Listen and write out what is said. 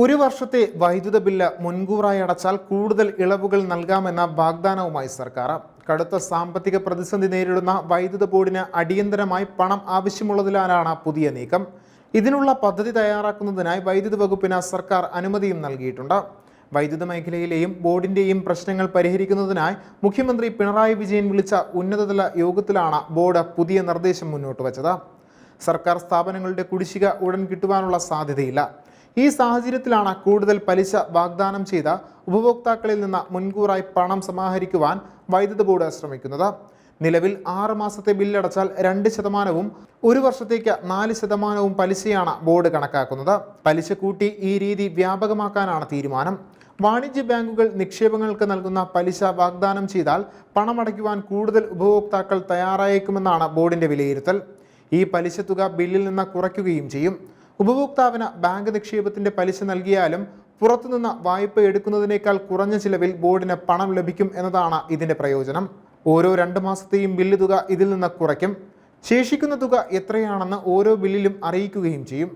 ഒരു വർഷത്തെ വൈദ്യുത ബില്ല് മുൻകൂറായി അടച്ചാൽ കൂടുതൽ ഇളവുകൾ നൽകാമെന്ന വാഗ്ദാനവുമായി സർക്കാർ. കടുത്ത സാമ്പത്തിക പ്രതിസന്ധി നേരിടുന്ന വൈദ്യുത ബോർഡിന് അടിയന്തരമായി പണം ആവശ്യമുള്ളതിനാലാണ് പുതിയ നീക്കം. ഇതിനുള്ള പദ്ധതി തയ്യാറാക്കുന്നതിനായി വൈദ്യുത വകുപ്പിന് സർക്കാർ അനുമതിയും നൽകിയിട്ടുണ്ട്. വൈദ്യുത മേഖലയിലെയും ബോർഡിന്റെയും പ്രശ്നങ്ങൾ പരിഹരിക്കുന്നതിനായി മുഖ്യമന്ത്രി പിണറായി വിജയൻ വിളിച്ച ഉന്നതതല യോഗത്തിലാണ് ബോർഡ് പുതിയ നിർദ്ദേശം മുന്നോട്ട് വച്ചത് സർക്കാർ സ്ഥാപനങ്ങളുടെ കുടിശ്ശിക ഉടൻ കിട്ടുവാനുള്ള സാധ്യതയില്ല. ഈ സാഹചര്യത്തിലാണ് കൂടുതൽ പലിശ വാഗ്ദാനം ചെയ്ത ഉപഭോക്താക്കളിൽ നിന്ന് മുൻകൂറായി പണം സമാഹരിക്കുവാൻ വൈദ്യുത ബോർഡ് ശ്രമിക്കുന്നത്. നിലവിൽ ആറ് മാസത്തെ ബില്ലടച്ചാൽ രണ്ട് ശതമാനവും ഒരു വർഷത്തേക്ക് നാല് ശതമാനവും പലിശയാണ് ബോർഡ് കണക്കാക്കുന്നത്. പലിശ കൂട്ടി ഈ രീതി വ്യാപകമാക്കാനാണ് തീരുമാനം. വാണിജ്യ ബാങ്കുകൾ നിക്ഷേപങ്ങൾക്ക് നൽകുന്ന പലിശ വാഗ്ദാനം ചെയ്താൽ പണമടയ്ക്കുവാൻ കൂടുതൽ ഉപഭോക്താക്കൾ തയ്യാറായേക്കുമെന്നാണ് ബോർഡിന്റെ വിലയിരുത്തൽ. ഈ പലിശ തുക ബില്ലിൽ നിന്ന് കുറയ്ക്കുകയും ചെയ്യും. ഉപഭോക്താവിന് ബാങ്ക് നിക്ഷേപത്തിന്റെ പലിശ നൽകിയാലും പുറത്തുനിന്ന് വായ്പ എടുക്കുന്നതിനേക്കാൾ കുറഞ്ഞ ചിലവിൽ ബോർഡിന് പണം ലഭിക്കും എന്നതാണ് ഇതിന്റെ പ്രയോജനം. ഓരോ രണ്ട് മാസത്തെയും ബില്ല് തുക ഇതിൽ നിന്ന് കുറയ്ക്കും. ശേഷിക്കുന്ന തുക എത്രയാണെന്ന് ഓരോ ബില്ലിലും അറിയിക്കുകയും ചെയ്യും.